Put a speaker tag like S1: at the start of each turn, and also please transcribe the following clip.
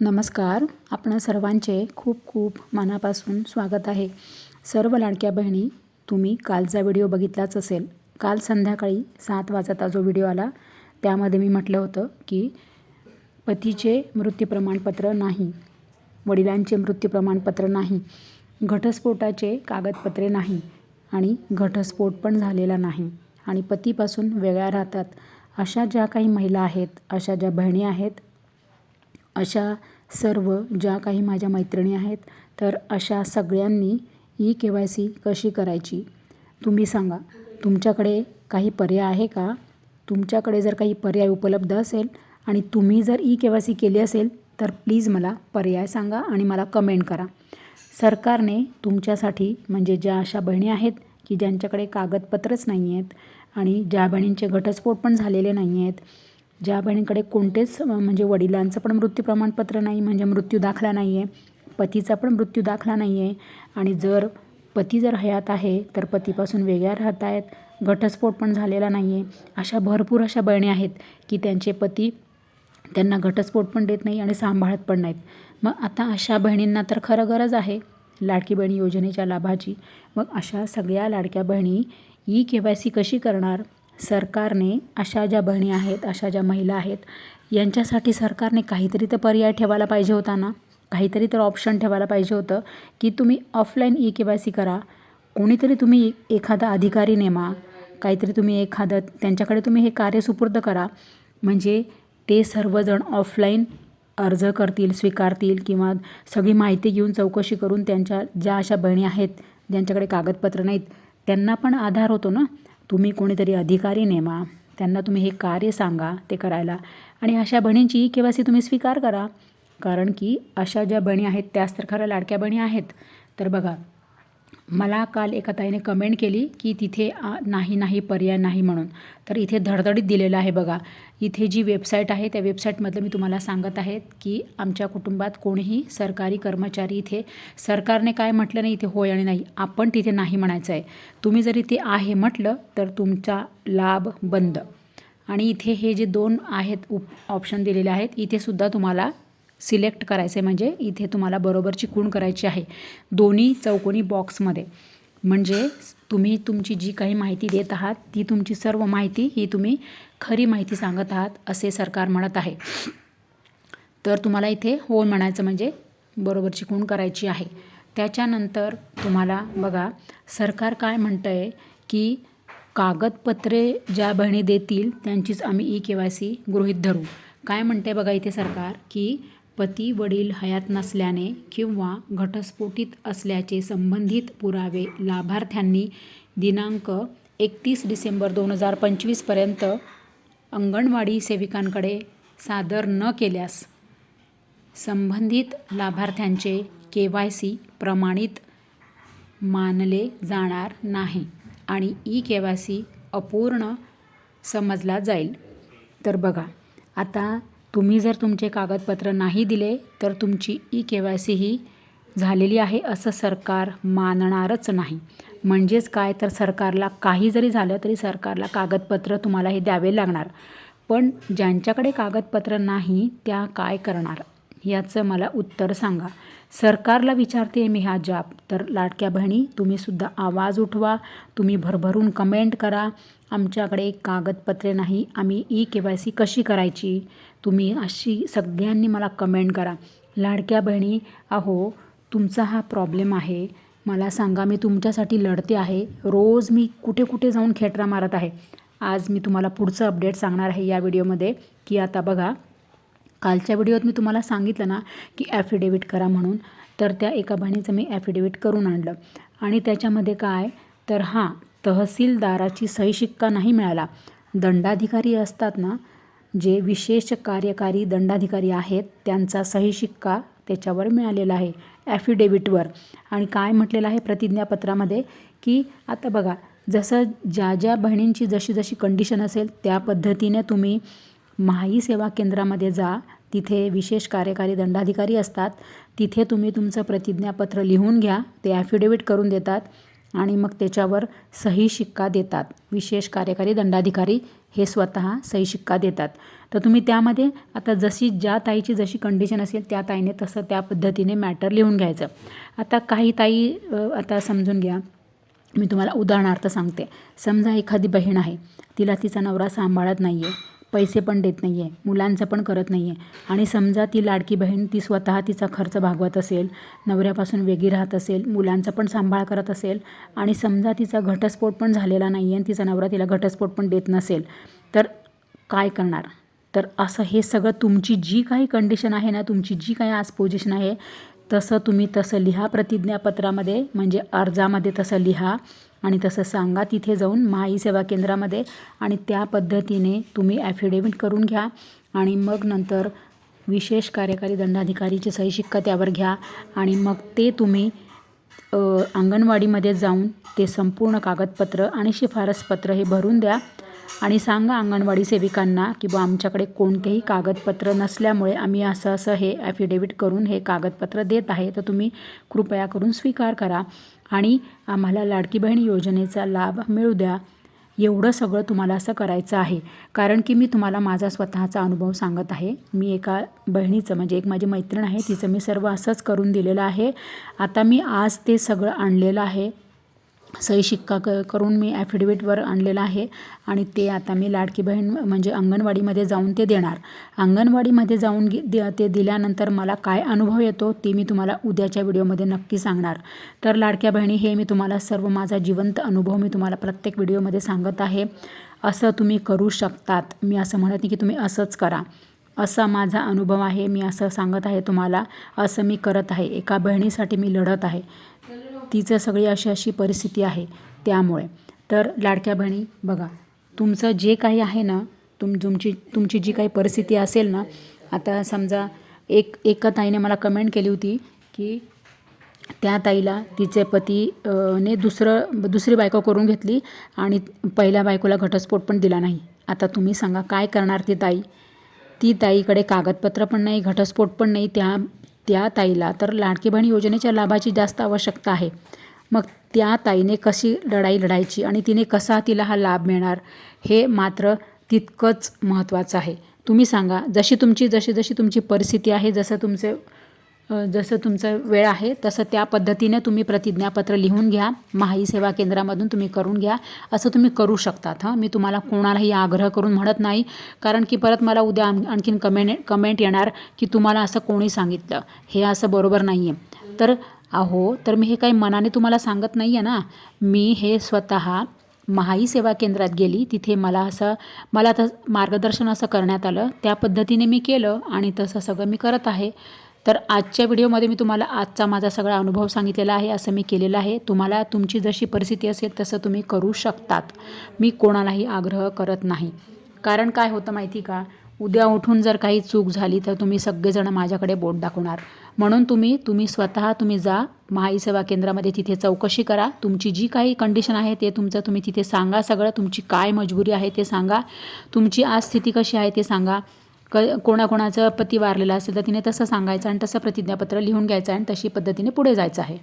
S1: नमस्कार. आपण सर्वांचे खूप खूप मनापासून स्वागत आहे. सर्व लाडक्या बहिणी तुम्ही कालचा व्हिडिओ बघितलाच असेल. काल संध्याकाळी सात वाजता जो व्हिडिओ आला त्यामध्ये मी म्हटलं होतं की पतीचे मृत्यू प्रमाणपत्र नाही. वडिलांचे मृत्यू प्रमाणपत्र नाही. घटस्फोटाचे कागदपत्रे नाही. आणि घटस्फोट पण झालेला नाही. आणि पतीपासून वेगळ्या राहतात. अशा ज्या काही महिला आहेत अशा ज्या बहिणी आहेत अशा सर्व ज्या काही माझ्या मैत्रिणी आहेत तर अशा सगळ्यांनी ई के वाय सी कशी करायची? तुम्ही सांगा. तुमच्याकडे काही पर्याय आहे का? तुमच्याकडे जर काही पर्याय उपलब्ध असेल आणि तुम्ही जर ई के वाय सी केली असेल तर प्लीज मला पर्याय सांगा आणि मला कमेंट करा. सरकारने तुमच्यासाठी म्हणजे ज्या अशा बहिणी आहेत की ज्यांच्याकडे कागदपत्रच नाही आहेत आणि ज्या बहिणींचे घटस्फोट पण झालेले नाही आहेत ज्या बहिणीकडे कोणतेच म्हणजे वडिलांचं पण मृत्यू प्रमाणपत्र नाही म्हणजे मृत्यू दाखला नाही आहे पतीचा पण मृत्यू दाखला नाही आहे आणि जर पती जर हयात आहे तर पतीपासून वेगळ्या राहत आहेत घटस्फोट पण झालेला नाही आहे अशा भरपूर अशा बहिणी आहेत की त्यांचे पती त्यांना घटस्फोट पण देत नाही आणि सांभाळत पण नाहीत. मग आता अशा बहिणींना तर खरं गरज आहे लाडकी बहिणी योजनेच्या लाभाची. मग अशा सगळ्या लाडक्या बहिणी ई के वाय सी कशी करणार? सरकारने अशा ज्या बहिणी आहेत अशा ज्या महिला आहेत यांच्यासाठी सरकारने काहीतरी तर पर्याय ठेवायला पाहिजे होता ना? काहीतरी तर ऑप्शन ठेवायला पाहिजे होतं की तुम्ही offline e K Y C करा. कोणीतरी तुम्ही एखादा अधिकारी नेमा. काहीतरी तुम्ही एखादं त्यांच्याकडे तुम्ही हे कार्य सुपूर्द करा. म्हणजे ते सर्वजण ऑफलाईन अर्ज करतील स्वीकारतील किंवा सगळी माहिती घेऊन चौकशी करून त्यांच्या ज्या अशा बहिणी आहेत ज्यांच्याकडे कागदपत्र नाहीत त्यांना पण आधार होतो ना? तुम्ही कोणीतरी अधिकारी नेमा त्यांना तुम्ही हे कार्य सांगा ते करायला. आणि अशा बहिणींची केव्हा सी तुम्ही स्वीकार करा. कारण की अशा ज्या बहिणी आहेत त्याच तर खरं लाडक्या बहिणी आहेत. तर बघा मला काल एका ताईने कमेंट केली की तिथे नाही नाही पर्याय नाही म्हणून. तर इथे धडधडीत दिलेलं आहे बघा. इथे जी वेबसाईट आहे त्या वेबसाईटमधलं मी तुम्हाला सांगत आहे की आमच्या कुटुंबात कोणीही सरकारी कर्मचारी इथे सरकारने काय म्हटलं नाही इथे होय आणि नाही आपण तिथे नाही म्हणायचं आहे. तुम्ही जर इथे आहे म्हटलं तर तुमचा लाभ बंद. आणि इथे हे जे दोन आहेत उप ऑप्शन दिलेले आहेत इथेसुद्धा तुम्हाला सिलेक्ट करायचं आहे म्हणजे इथे तुम्हाला बरोबरची खूण करायची आहे. दोन्ही चौकोनी बॉक्समध्ये. म्हणजे तुम्ही तुमची जी काही माहिती देत आहात ती तुमची सर्व माहिती ही तुम्ही खरी माहिती सांगत आहात असे सरकार म्हणत आहे. तर तुम्हाला इथे हो म्हणायचं म्हणजे बरोबरची खूण करायची आहे. त्याच्यानंतर तुम्हाला बघा सरकार काय म्हणतं आहे की कागदपत्रे ज्या बहिणी देतील त्यांचीच आम्ही ई के वाय सी गृहीत धरू. काय म्हणते बघा इथे सरकार की पती वडील हयात नसल्याने किंवा घटस्फोटित असल्याचे संबंधित पुरावे लाभार्थ्यांनी दिनांक एकतीस डिसेंबर दोन हजार पंचवीसपर्यंत अंगणवाडी सेविकांकडे सादर न केल्यास संबंधित लाभार्थ्यांचे के वाय सी प्रमाणित मानले जाणार नाही आणि ई के वाय सी अपूर्ण समजला जाईल. तर बघा आता तुम्ही जर तुमचे कागदपत्र नाही दिले तर तुमची ई के वाय सी ही झालेली आहे असं सरकार मानणारच नाही. म्हणजेच काय? तर सरकारला काही जरी झालं तरी सरकारला कागदपत्र तुम्हाला हे द्यावे लागणार. पण ज्यांच्याकडे कागदपत्र नाही त्या काय करणार? याचं मला उत्तर सांगा. सरकारला विचारते मी हा जॉब तर लाडक्या बहिणी तुम्हीसुद्धा आवाज उठवा. तुम्ही भरभरून कमेंट करा. आमच्याकडे कागदपत्रे नाही. आम्ही ई के वाय सी कशी करायची? तुम्ही अशी सगळ्यांनी मला कमेंट करा. लाडक्या बहिणी अहो तुमचा हा प्रॉब्लेम आहे. मला सांगा मी तुमच्यासाठी लढते आहे. रोज मी कुठे कुठे जाऊन खेटरा मारत आहे. आज मी तुम्हाला पुढचं अपडेट सांगणार आहे या व्हिडिओमध्ये की आता बघा कालच्या व्हिडिओत मी तुम्हाला सांगितलं ना की ॲफिडेविट करा म्हणून. तर त्या एका बहिणीचं मी ॲफिडेविट करून आणलं. आणि त्याच्यामध्ये काय? तर हां तहसीलदाराची सही शिक्का नाही मिळाला. दंडाधिकारी असतात ना जे विशेष कार्यकारी दंडाधिकारी आहेत त्यांचा सही शिक्का त्याच्यावर मिळालेला आहे ॲफिडेविटवर आणि काय म्हटलेलं आहे प्रतिज्ञापत्रामध्ये? की आता बघा जसं ज्या ज्या बहिणींची जशी जशी कंडिशन असेल त्या पद्धतीने तुम्ही महाई सेवा केंद्रामध्ये जा तिथे विशेष कार्यकारी दंडाधिकारी असतात. तिथे तुम्ही तुमचं प्रतिज्ञापत्र लिहून घ्या ते ॲफिडेविट करून देतात आणि मग त्याच्यावर सही शिक्का देतात. विशेष कार्यकारी दंडाधिकारी हे स्वतः सही शिक्का देतात. तर तुम्ही त्यामध्ये आता जशी ज्या ताईची जशी कंडिशन असेल त्या ताईने तसं त्या पद्धतीने मॅटर लिहून घ्यायचं. आता काही ताई आता समजून घ्या. मी तुम्हाला उदाहरणार्थ सांगते. समजा एखादी बहीण आहे तिला तिचा नवरा सांभाळत नाही आहे पैसे पण देत नाही आहे मुलांचं पण करत नाही आहे आणि समजा ती लाडकी बहीण ती स्वतः तिचा खर्च भागवत असेल नवऱ्यापासून वेगळी राहत असेल मुलांचा पण सांभाळ करत असेल आणि समजा तिचा घटस्फोट पण झालेला नाही आहे आणि तिचा नवरा तिला घटस्फोट पण देत नसेल तर काय करणार? तर असं हे सगळं तुमची जी काही कंडिशन आहे ना तुमची जी काही आज पोझिशन आहे तसं तुम्ही तसं लिहा प्रतिज्ञापत्रामध्ये म्हणजे अर्जामध्ये तसं लिहा. आणि तसं सांगा तिथे जाऊन माई सेवा केंद्रामध्ये आणि त्या पद्धतीने तुम्ही ॲफिडेविट करून घ्या आणि मग नंतर विशेष कार्यकारी दंडाधिकारीची सही शिक्का त्यावर घ्या आणि मग ते तुम्ही अंगणवाडीमध्ये जाऊन ते संपूर्ण कागदपत्र आणि शिफारसपत्र हे भरून द्या. आणि सांगा अंगणवाडी सेविकांना की बा आमच्याकडे कोणतेही कागदपत्र नसल्यामुळे आम्ही असं असं हे ॲफिडेविट करून हे कागदपत्र देत आहे तर तुम्ही कृपया करून स्वीकार करा. आणि आम्हाला लाडकी बहीण योजनेचा लाभ मिळू द्या. एवढं सगळं तुम्हाला असं करायचं आहे. कारण की मी तुम्हाला माझा स्वतःचा अनुभव सांगत आहे. मी एका बहिणीचं म्हणजे एक माझी मैत्रीण आहे तिचं मी सर्व असंच करून दिलेलं आहे. आता मी आज ते सगळं आणलेलं आहे. सही शिक्का क करून मी ॲफिडेविटवर आणलेलं आहे आणि ते आता मी लाडकी बहीण म्हणजे अंगणवाडीमध्ये जाऊन ते देणार. अंगणवाडीमध्ये जाऊन गे दे ते दिल्यानंतर मला काय अनुभव येतो ते मी तुम्हाला उद्याच्या व्हिडिओमध्ये नक्की सांगणार. तर लाडक्या बहिणी हे मी तुम्हाला सर्व माझा जिवंत अनुभव मी तुम्हाला प्रत्येक व्हिडिओमध्ये सांगत आहे. असं तुम्ही करू शकतात. मी असं म्हणत नाही की तुम्ही असंच करा. असा माझा अनुभव आहे. मी असं सांगत आहे तुम्हाला. असं मी करत आहे. एका बहिणीसाठी मी लढत आहे. तिचं सगळी अशी अशी परिस्थिती आहे त्यामुळे. तर लाडक्या बहिणी बघा तुमचं जे काही आहे ना तुम तुमची तुमची जी काही परिस्थिती असेल ना आता समजा एक एका ताईने मला कमेंट केली होती की त्या ताईला तिचे पती ने दुसरं दुसरी बायको करून घेतली आणि पहिल्या बायकोला घटस्फोट पण दिला नाही. आता तुम्ही सांगा काय करणार ती ताई? ती ताईकडे कागदपत्र पण नाही घटस्फोट पण नाही त्या त्या ताईला. तर लाडकी बहीण योजनेच्या लाभाची जास्त आवश्यकता आहे. मग त्या ताईने कशी लढाई लढायची आणि तिने कसा तिला हा लाभ मिळणार हे मात्र तितकंच महत्त्वाचं आहे. तुम्ही सांगा जशी तुमची जशी जशी तुमची परिस्थिती आहे जसं तुमचे जसं तुमचं वेळ आहे तसं त्या पद्धतीने तुम्ही प्रतिज्ञापत्र लिहून घ्या. महाई सेवा केंद्रामधून तुम्ही करून घ्या. असं तुम्ही करू शकतात हां. मी तुम्हाला कोणालाही आग्रह करून म्हणत नाही. कारण की परत मला उद्या आणखीन कमेंट कमेंट येणार की तुम्हाला असं कोणी सांगितलं. हे असं बरोबर नाही आहे तर अहो तर मी हे काही मनाने तुम्हाला सांगत नाही आहे ना. मी हे स्वतः महाई सेवा केंद्रात गेली. तिथे मला असं मला तस मार्गदर्शन असं करण्यात आलं. त्या पद्धतीने मी केलं आणि तसं सगळं मी करत आहे. तर आजच्या व्हिडिओमध्ये मी तुम्हाला आजचा माझा सगळा अनुभव सांगितलेला आहे असं मी केलेलं आहे. तुम्हाला तुमची जशी परिस्थिती असेल तसं तुम्ही करू शकतात. मी कोणालाही आग्रह करत नाही. कारण काय होतं माहिती का? उद्या उठून जर काही चूक झाली तर तुम्ही सगळेजण माझ्याकडे बोट दाखवणार. म्हणून तुम्ही तुम्ही स्वतः तुम्ही जा महाई सेवा केंद्रामध्ये तिथे चौकशी करा. तुमची जी काही कंडिशन आहे ते तुमचं तुम्ही तिथे सांगा सगळं. तुमची काय मजबुरी आहे ते सांगा. तुमची आज स्थिती कशी आहे ते सांगा. क कोणाकोणाचं पती वारलेलं असेल तर तिने तसं सांगायचं आणि तसं प्रतिज्ञापत्र लिहून घ्यायचं आणि तशी पद्धतीने पुढे जायचं आहे.